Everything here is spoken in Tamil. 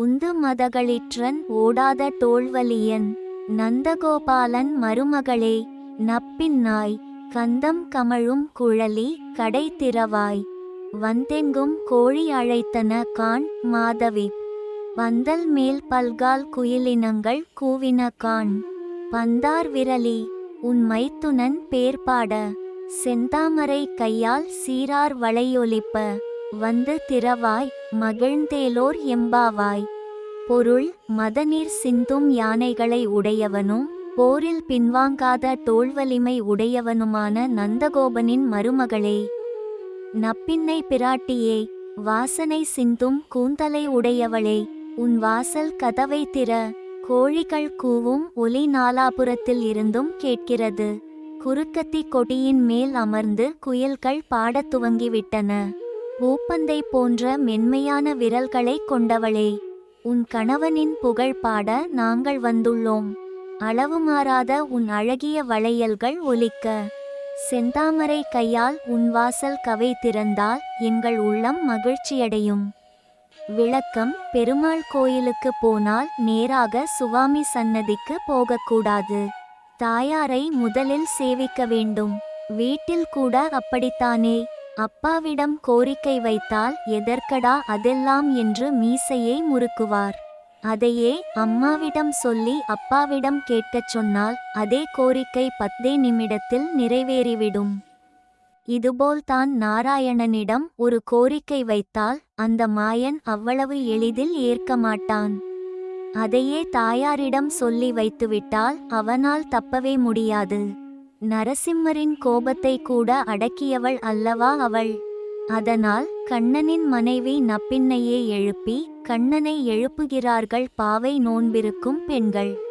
உந்து மதகளிற்றன் ஓடாத தோல்வலியன் நந்தகோபாலன் மருமகளே நப்பின்னாய் கந்தம் கமழும் குழலி கடை திறவாய். வந்தெங்கும் கோழி அழைத்தன கான் மாதவி. பந்தல் மேல் பல்கால் குயிலினங்கள் கூவின கான். பந்தார் விரலி உன் மைத்துனன் பேர்பாட. செந்தாமரை கையால் சீரார் வளையொலிப்ப. வந்து திறவாய் மகிழ்ந்தேலோர் எம்பாவாய். பொருள் மதநீர் சிந்தும் யானைகளை உடையவனும் போரில் பின்வாங்காத தோல்வலிமை உடையவனுமான நந்தகோபனின் மருமகளே. நப்பின்னை பிராட்டியே வாசனை சிந்தும் கூந்தலை உடையவளே. உன் வாசல் கதவை திற கோழிகள் கூவும் ஒலி நாலாபுரத்தில் இருந்தும் கேட்கிறது. குறுக்கத்தி கொடியின் மேல் அமர்ந்து குயில்கள் பாடத் துவங்கிவிட்டன. பூப்பந்தை போன்ற மென்மையான விரல்களை கொண்டவளே உன் கணவனின் புகழ் பாட நாங்கள் வந்துள்ளோம். அளவு மாறாத உன் அழகிய வளையல்கள் ஒலிக்க செந்தாமரை கையால் உன் வாசல் கவை திறந்தால் எங்கள் உள்ளம் மகிழ்ச்சியடையும். விளக்கம் பெருமாள் கோயிலுக்கு போனால் நேராக சுவாமி சன்னதிக்கு போகக்கூடாது. தாயாரை முதலில் சேவிக்க வேண்டும். வீட்டில் கூட அப்படித்தானே? அப்பாவிடம் கோரிக்கை வைத்தால் எதற்கடா அதெல்லாம் என்று மீசையை முறுக்குவார். அதையே அம்மாவிடம் சொல்லி அப்பாவிடம் கேட்கச் சொன்னால் அதே கோரிக்கை பத்தே நிமிடத்தில் நிறைவேறிவிடும். இதுபோல்தான் நாராயணனிடம் ஒரு கோரிக்கை வைத்தால் அந்த மாயன் அவ்வளவு எளிதில் ஏற்க மாட்டான். அதையே தாயாரிடம் சொல்லி வைத்துவிட்டால் அவனால் தப்பவே முடியாது. நரசிம்மரின் கோபத்தை கூட அடக்கியவள் அல்லவா அவள்? அதனால் கண்ணனின் மனைவி நப்பின்னையே எழுப்பி கண்ணனை எழுப்புகிறார்கள் பாவை நோன்பிருக்கும் பெண்கள்.